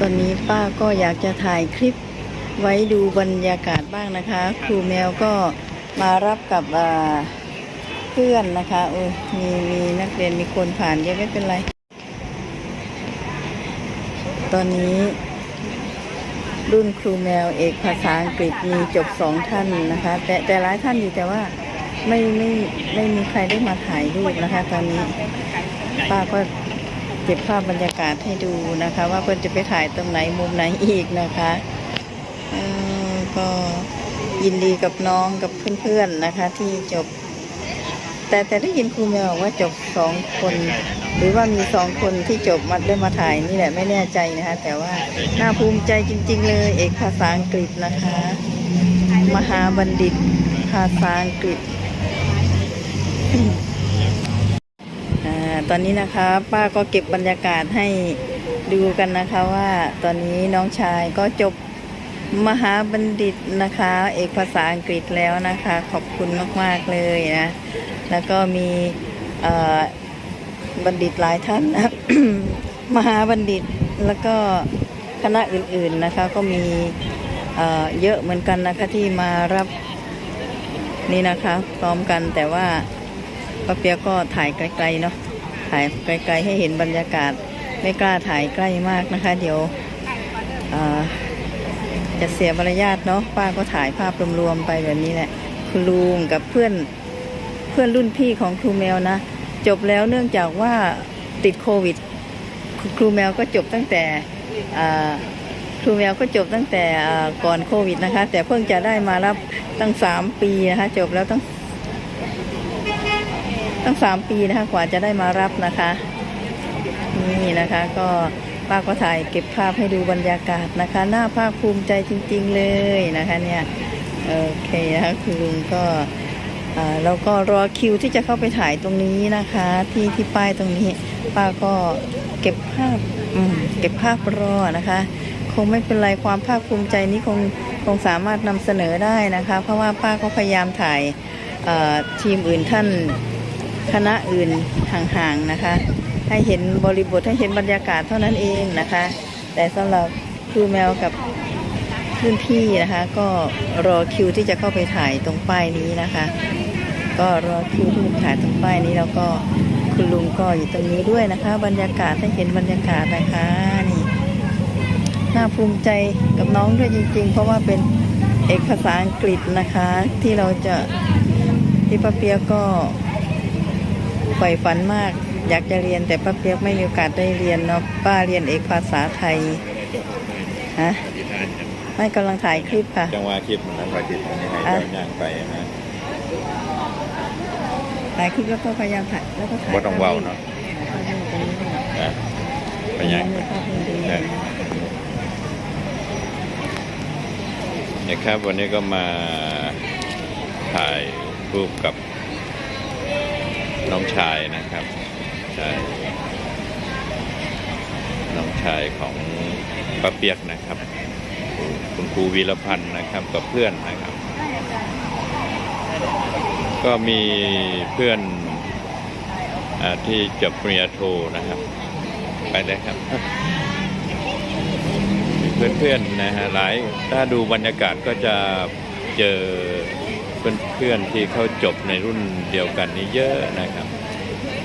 ตอนนี้ป้าก็อยากจะถ่ายคลิปไว้ดูบรรยากาศบ้างนะคะ ครูแมวก็มารับกับเพื่อนนะคะโอ้ยมีมีนักเรียนมีคนผ่านเยอะไม่เป็นไร ตอนนี้ รุ่นครูแมวเอกภาษาอังกฤษมีจบสองท่านนะคะ แต่แต่หลายท่านอยู่แต่ว่า ไม่ไม่ไม่มีใครได้มาถ่ายรูปนะคะ ตอนนี้ป้าก็เก็บภาพบรรยากาศให้ดูนะคะ ว่าเพื่อนจะไปถ่ายตรงไหนมุมไหนอีกนะคะก็ยินดีกับน้องกับเพื่อนๆนะคะ ที่จบ แต่แต่ได้ยินครูแมวบอกว่าจบสองคน หรือว่ามีสองคนที่จบมาได้มาถ่ายนี่แหละไม่แน่ใจนะคะ แต่ว่าน่าภูมิใจจริง ๆ เลย เอกภาษาอังกฤษนะคะ มหาบัณฑิตภาษาอังกฤษ ตอนนี้นะคะป้าก็เก็บบรรยากาศให้ดูกันนะคะว่าตอนนี้น้องชายก็จบมหาบัณฑิตนะคะ เอกภาษาอังกฤษแล้วนะคะ ขอบคุณมาก ๆ เลยนะ แล้วก็มีบัณฑิตหลายท่านนะมหาบัณฑิตแล้วก็คณะอื่นๆนะคะก็มีเเยอะเหมือนกันนะคะที่มารับนี่นะคะ พร้อมกันแต่ว่า ป้าเปียกก็ถ่ายไกลๆเนาะถ่ายไกลๆให้เห็นบรรยากาศไม่กล้าถ่ายใกล้มากนะคะ เดี๋ยวจะเสียมารยาทเนาะป้าก็ถ่ายภาพรวมๆไปแบบนี้แหละคุณลุงกับเพื่อนเพื่อนรุ่นพี่ของครูแมวนะ จบแล้วเนื่องจากว่าติดโควิด ครูแมวก็จบตั้งแต่ครูแมวก็จบตั้งแต่ก่อนโควิดนะคะ แต่เพิ่งจะได้มารับตั้งสามปีนะคะจบแล้วตั้ง ตั้งสามปีนะคะกว่าจะได้มารับนะคะ นี่นะคะก็ป้าก็ถ่ายเก็บภาพให้ดูบรรยากาศนะคะน่าภาคภูมิใจจริง ๆ เลยนะคะเนี่ยโอเคนะคะคุณลุงก็อ่าเราก็รอคิวที่จะเข้าไปถ่ายตรงนี้นะคะ ที่ที่ป้ายตรงนี้ป้าก็เก็บภาพเก็บภาพรอนะคะ คงไม่เป็นไรความภาคภูมิใจนี้คงคงสามารถนำเสนอได้นะคะ เพราะว่าป้าก็พยายามถ่ายทีมอื่นท่าน คณะอื่นห่างๆนะคะ ให้เห็นบริบทให้เห็นบรรยากาศเท่านั้นเองนะคะ แต่สำหรับครูแมวกับรุ่นพี่นะคะ ก็รอคิวที่จะเข้าไปถ่ายตรงป้ายนี้นะคะ ก็รอคิวที่จะถ่ายตรงป้ายนี้แล้วก็คุณลุงก็อยู่ตรงนี้ด้วยนะคะ บรรยากาศให้เห็นบรรยากาศนะคะนี่น่าภูมิใจกับน้องด้วยจริง ๆ เพราะว่าเป็นเอกภาษาอังกฤษนะคะ ที่เราจะที่ป้าเปียกก็ ใฝ่ฝันมากอยากจะเรียนแต่ป้าเปียกไม่มีโอกาสได้เรียนเนาะป้าเรียนเอกภาษาไทยฮะไม่กำลังถ่ายคลิปค่ะ จังหวะคลิปมันนั้นก็คลิปอันนี้ให้อะเจ้าย่างไปนะถ่ายคลิปแล้วก็พยายามถ่ายแล้วก็ถ่ายบ่ต้องเว้าเนาะภาพนิ่งตรงนี้ด้วยนะไปย่างไปภาพนิ่งตรงนี้เนี่ยนะครับวันนี้ก็มาถ่ายรูปกับ น้องชายนะครับใช่น้องชายของป้าเปียกนะครับ คุณครูวีรพันธ์นะครับกับเพื่อนนะครับ ก็มีเพื่อนอที่จบปริญญาโทนะครับ ไปเลยครับเพื่อนๆนะฮะหลายถ้าดูบรรยากาศก็จะเจอ เพื่อนๆที่เขาจบในรุ่นเดียวกันนี้เยอะนะครับ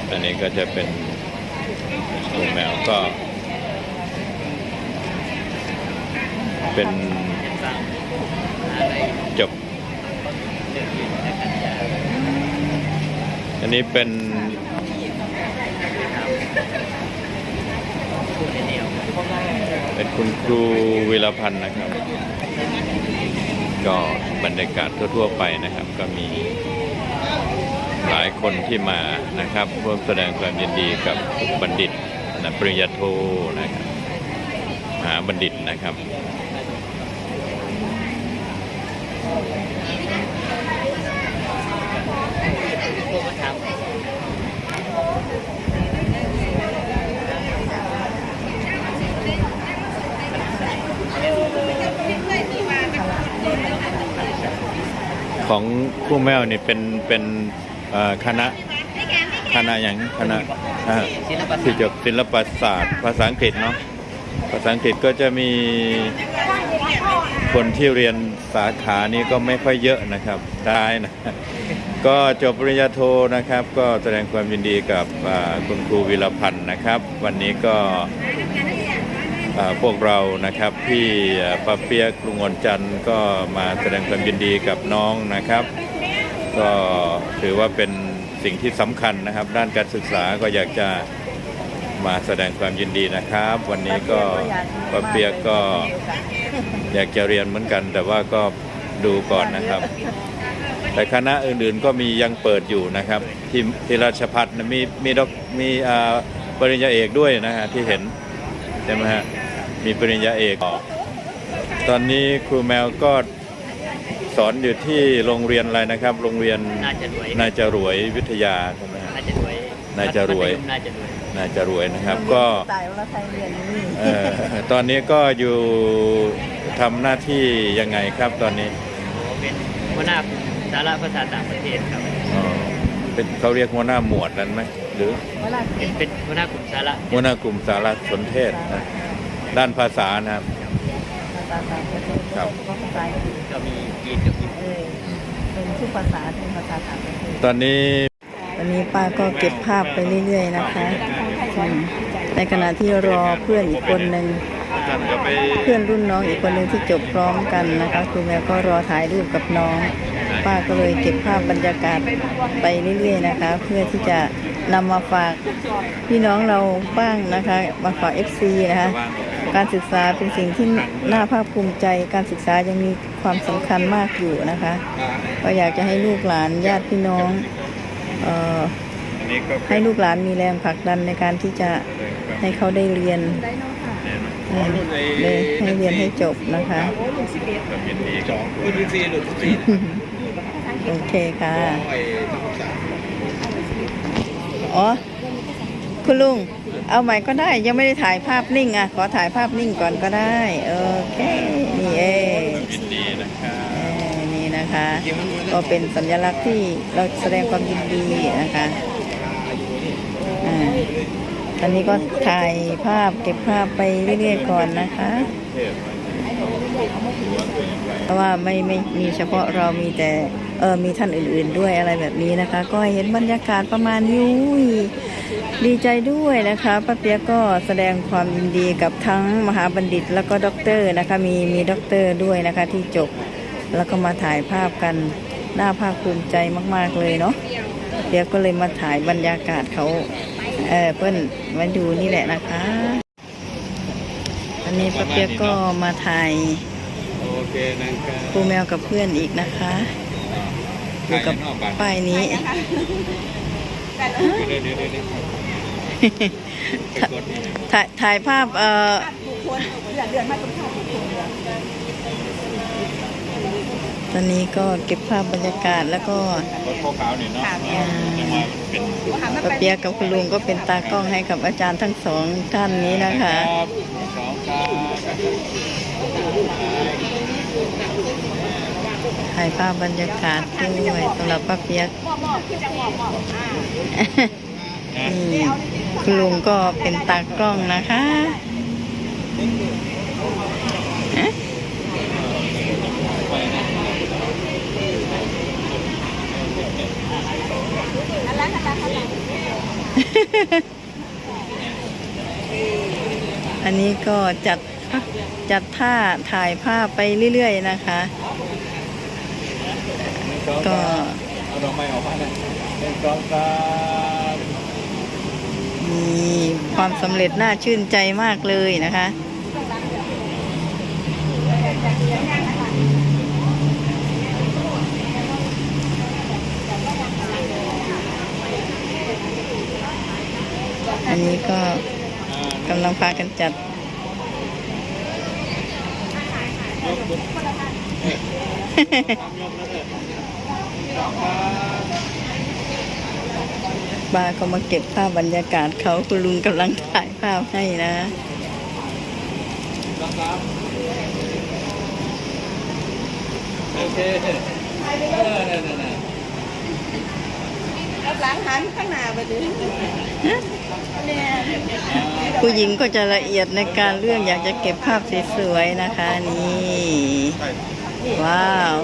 อันนี้ก็จะเป็นครูแมวก็ เป็นจบ อันนี้เป็นเป็นคุณครูวิรพันธ์นะครับ ก็บรรยากาศทั่วๆไปนะครับ ก็มีหลายคนที่มานะครับร่วมแสดงความยินดีกับบัณฑิตนะปริญญาโทนะครับมหาบัณฑิตนะครับ ของคู่แมวนี่เป็นเป็นคณะคณะอย่างคณะศิลปศาสตร์ที่จบศิลปศาสตร์ภาษาอังกฤษเนาะภาษาอังกฤษก็จะมีคนที่เรียนสาขานี้ก็ไม่ค่อยเยอะนะครับได้นะ ก็จบปริญญาโทนะครับ ก็แสดงความยินดีกับคุณครูวิรพันธ์นะครับ วันนี้ก็ พวกเรานะครับพี่ป้าเปียกลุงอนจันทร์ก็มาแสดงความยินดีกับน้องนะครับ ก็ถือว่าเป็นสิ่งที่สำคัญนะครับ ด้านการศึกษาก็อยากจะมาแสดงความยินดีนะครับ วันนี้ก็ป้าเปียกก็อยากจะเรียนเหมือนกัน แต่ว่าก็ดูก่อนนะครับ แต่คณะอื่นๆก็มียังเปิดอยู่นะครับ ที่ที่ราชพัฒนะมีมีดอกมีปริญญาเอกด้วยนะฮะที่เห็นใช่ไหมฮะ มีปริญญาเอกตอนนี้ครูแมวก็สอนอยู่ที่โรงเรียนอะไรนะครับ โรงเรียนน่าจะรวยนาจรวยวิทยาใช่ไหมฮะน่าจะรวยน่าจะรวยน่าจะรวยนาจรวยนะครับ ก็ตายว่าไทยเรียนนี่เอ่อตอนนี้ก็อยู่ทำหน้าที่ยังไงครับตอนนี้โอ้เป็นหัวหน้าสาระภาษาต่างประเทศครับอ๋อเป็นเขาเรียกหัวหน้าหมวดนั้นไหมหรือเวลาเป็นเป็นหัวหน้ากลุ่มสาระหัวหน้ากลุ่มสารสนเทศนะ ด้านภาษานะครับภาษาต่างประเทศครับก็ภาษาอังกฤษก็มีจีนกับญี่ปุ่นเออเป็นทุกภาษาเป็นภาษาต่างประเทศตอนนี้วันนี้ป้าก็เก็บภาพไปเรื่อยๆนะคะอืมในขณะที่รอเพื่อนอีกคนหนึ่งท่านก็ไปเพื่อนรุ่นน้องอีกคนหนึ่งที่จบพร้อมกันนะคะครูแมวก็รอถ่ายรูปกับน้อง ป้าก็เลยเก็บภาพบรรยากาศไปเรื่อยๆนะคะ เพื่อที่จะนำมาฝากพี่น้องเราบ้างนะคะ มาฝาก FC นะคะ การศึกษาเป็นสิ่งที่น่าภาคภูมิใจ การศึกษายังมีความสำคัญมากอยู่นะคะก็อยากจะให้ลูกหลานญาติพี่น้องเอ่ออันนี้ก็ให้ลูกหลานมีแรงผลักดันในการที่จะให้เขาได้เรียนอืมเลยให้เรียนให้จบนะคะแบบยินดีกับรุ่นที่สี่รุ่นที่สี่โอเคค่ะไอ้นักศึกษาอ๋อ คุณลุง เอาใหม่ก็ได้ยังไม่ได้ถ่ายภาพนิ่งอะ ขอถ่ายภาพนิ่งก่อนก็ได้ โอเค นี่เองยินดีนะครับเอ่อนี่นะคะ ก็เป็นสัญลักษณ์ที่เราแสดงความยินดีนะคะอ่าอันนี้ก็ถ่ายภาพเก็บภาพไปเรื่อยๆก่อนนะคะ เพราะว่าไม่ไม่มีเฉพาะเรามีแต่เออมีท่านอื่นๆด้วยอะไรแบบนี้นะคะ ก็เห็นบรรยากาศประมาณนี้อุ้ยดีใจด้วยนะคะป้าเปียก็แสดงความยินดีกับทั้งมหาบัณฑิตแล้วก็ด็อกเตอร์นะคะมีมีด็อกเตอร์ด้วยนะคะที่จบแล้วก็มาถ่ายภาพกันน่าภาคภูมิใจมาก ๆเลยเนาะเปียกก็เลยมาถ่ายบรรยากาศเขาเออเพื่อนมาดูนี่แหละนะคะ อันนี้ป้าเปียก็มาถ่าย เคนะครับครูแมวกับเพื่อนอีกนะคะอยู่กับป้ายนี้เดี๋ยวเดี๋ยวเดี๋ยวเดี๋ยวไปกดนี่นะถ่ายถ่ายภาพเอ่อตอนนี้ก็เก็บภาพบรรยากาศแล้วก็กดโคขาวนี่เนาะอ่าจะมาเป็นป้าเปียกกับคุณลุงก็เป็นตากล้องให้กับอาจารย์ทั้งสองท่านนี้นะคะรับสองครับ ถ่ายภาพบรรยากาศด้วยสำหรับป้าเปียกนี่คุณลุงก็เป็นตากล้องนะคะฮะอันนี้ก็จัดจัดท่าถ่ายภาพไปเรื่อย ๆ นะคะ ก็เอาดอกไม้ออกมาเลยเป็นสองสามมีความสำเร็จน่าชื่นใจมากเลยนะคะอันนี้ก็กำลังพากันจัด ป้าก็มาเก็บภาพบรรยากาศเขาคุณลุงกำลังถ่ายภาพให้นะโอเคเออนั่นนั่นนั่นกับหลังหันข้างหน้าไปดิผู้หญิงก็จะละเอียดในการเรื่องอยากจะเก็บภาพสวยๆนะคะนี่ ว้าว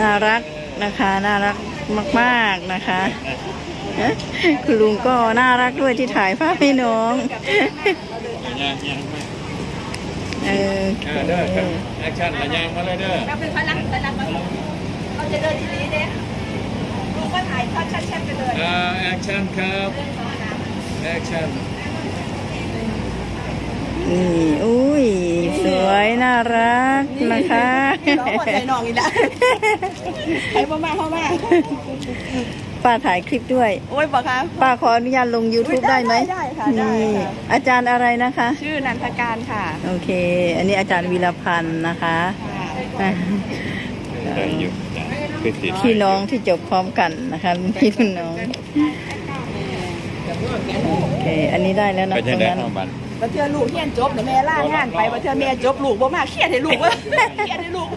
น่ารักนะคะ น่ารักมากๆนะคะ คุณลุงก็น่ารักด้วยที่ถ่ายภาพให้น้องเออเด้อแอคชั่นระยางมาเลยเด้อเราเป็นพลังพลังมาเราจะเดินทีนี้เด้ลูกก็ถ่ายทอดชัดๆไปเลยอ่าแอคชั่นครับแอคชั่นนี่อุ้ยส วย น่ารักนะคะน้องหมดใจน้องอีกแล้วใครมามาเข้ามาป้าถ่ายคลิปด้วย โอ้ยบอกค่ะป้าขออนุญาตลง YouTube ได้ไหมได้ค่ะได้นี่ค่ะอาจารย์อะไรนะคะ ชื่อนันทการค่ะ โอเค อันนี้อาจารย์วีรพันธ์นะคะอะได้อยู่จ้ะคือติดพี่น้องที่จบพร้อมกันนะคะรุ่นพี่รุ่นน้องโอเค อันนี้ได้แล้วนะไปตจะรงได้นั้นเข้า บันบัดเทือลูกเฮียนจบเดี๋ยวแม่ล่างานไปบัดเทือแม่จบลูกบ่มาเครียดให้ลูกเว่าเครียดให้ลูก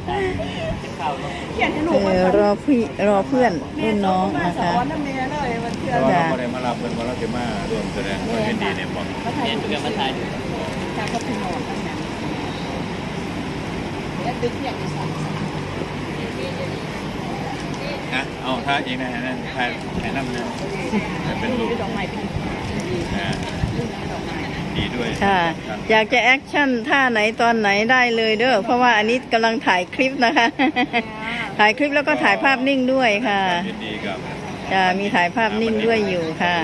เครียดให้ลูเอกอรอพี่รอเพื่อนรุ่นน้องนะคะสอนน้ำแม่เลยบัดเทือเพราะว่าจ้ะ เราไม่ได้มารับเงินว่าเราจะมาร่วมแสดงความยินดีในปองเรียนเพื่อนมาถ่ายดูจากก็พี่น้องกันนะแล้วดึกอย่างนี้สั่งอะเอาถ้าเองนะฮะนั่นถ่ายถ่ายน้ำนะจะเป็นรูปดอกไม้เป็นอ่า ดีด้วยค่ะรับอยากจะแอคชั่นท่าไหนตอนไหนได้เลยเด้อเพราะว่าอันนี้กำลังถ่ายคลิปนะคะ ถ่ายคลิปแล้วก็ถ่ายภาพนิ่งด้วยค่ะยินดีกับจะมีถ่ายภาพนิ่งด้วยอยู่ค่ะ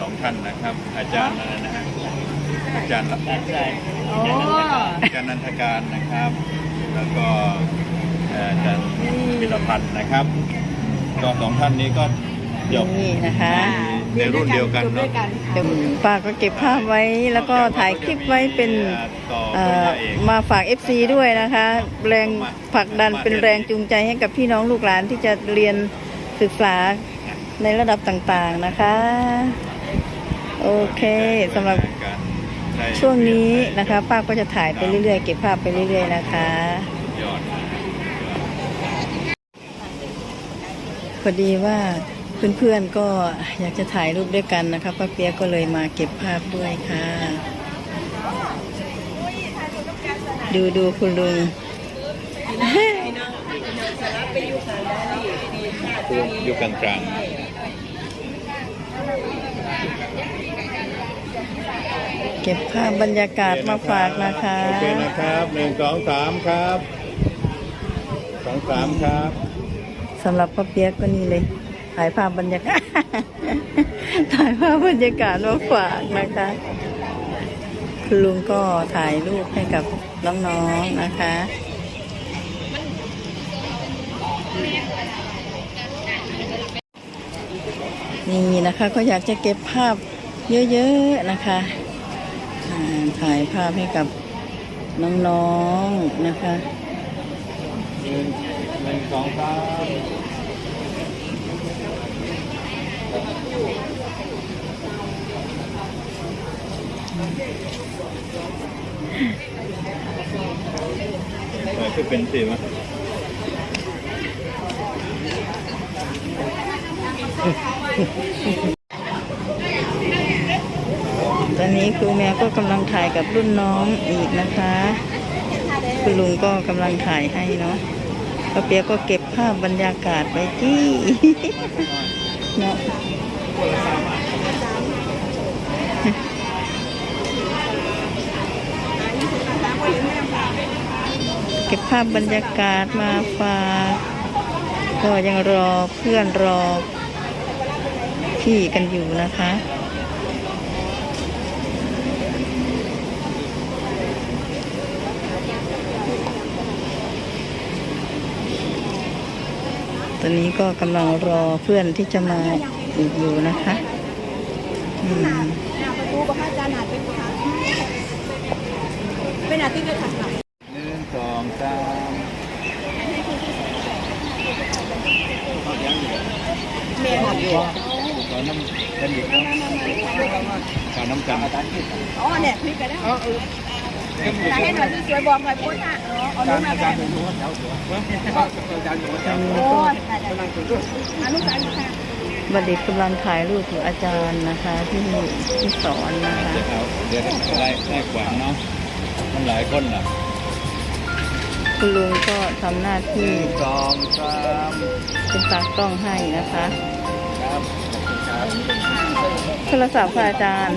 สองท่านนะครับ อาจารย์อะไรนะฮะอาจารย์ละการใส่โอ้อาจารย์นันทการนะครับ แล้วก็เอ่ออาจารย์พิรพันธ์นะครับก็สองท่านนี้ก็จบนี่นะคะ ในรุ่นเดียวกันเนาะเดี๋ยวป้าก็เก็บภาพไว้แล้วก็ถ่ายคลิปไว้เป็นเอ่อมาฝาก FC ด้วยนะคะ แรงผลักดันเป็นแรงจูงใจให้กับพี่น้องลูกหลานที่จะเรียนศึกษาในระดับต่างๆนะคะ โอเคสำหรับช่วงนี้นะคะ ป้าก็จะถ่ายไปเรื่อยๆ เก็บภาพไปเรื่อย ๆ นะคะยอดพอดีว่า เพื่อนๆก็อยากจะถ่ายรูปด้วยกันนะคะป้าเปียกก็เลยมาเก็บภาพด้วยค่ะ ดูดูคุณลุงคืออยู่กลางกลางเก็บภาพบรรยากาศมาฝากนะคะโอเคนะครับหนึ่งสองสามครับสองสามครับสำหรับป้าเปียกก็นี่เลย ถ่ายภาพบรรยากาศ ถ่ายภาพบรรยากาศมาฝากนะคะคุณลุงก็ถ่ายรูปให้กับน้องๆนะคะ นี่นะคะก็อยากจะเก็บภาพเยอะๆนะคะถ่ายภาพให้กับน้องๆนะคะหนึ่งหนึ่งสองสาม คือเป็นสิวะตอนนี้ครูแมวก็กำลังถ่ายกับรุ่นน้องอีกนะคะคุณลุงก็กำลังถ่ายให้เนาะป้าเปียกก็เก็บภาพบรรยากาศไว้ที่ เนาะเก็บภาพบรรยากาศมาฝากก็ยังรอเพื่อนรอพี่กันอยู่นะคะ อนนี้ก็กำลังรอเพื่อนที่จะมาอีกอยู่นะคะอืมประตูประจานหนาเป็นค่ะเป็นอาทิตย์เลยค่ะหนึ่งสองสามเมียหักอยู่ตอนน้ำกันอีกเนาะตอนน้ำกันอ๋อเนี่ยพลิกไปแล้ว อยากให้หน่อยสวยบอกหน่อยโพสต์อะอ๋อเอาลูกมาแบบโอ้ยได้ได้อะลูกสาวอยู่ค่ะบัณฑิตกำลังถ่ายรูปกับอาจารย์นะคะ ที่ที่สอนนะคะจะเอาเดี๋ยวไล่ไล่ขวางเนาะมันหลายคนล่ะคุณลุงก็ทำหน้าที่สองสามเป็นตากล้องให้นะคะ ครับโทรศัพท์ค่ะอาจารย์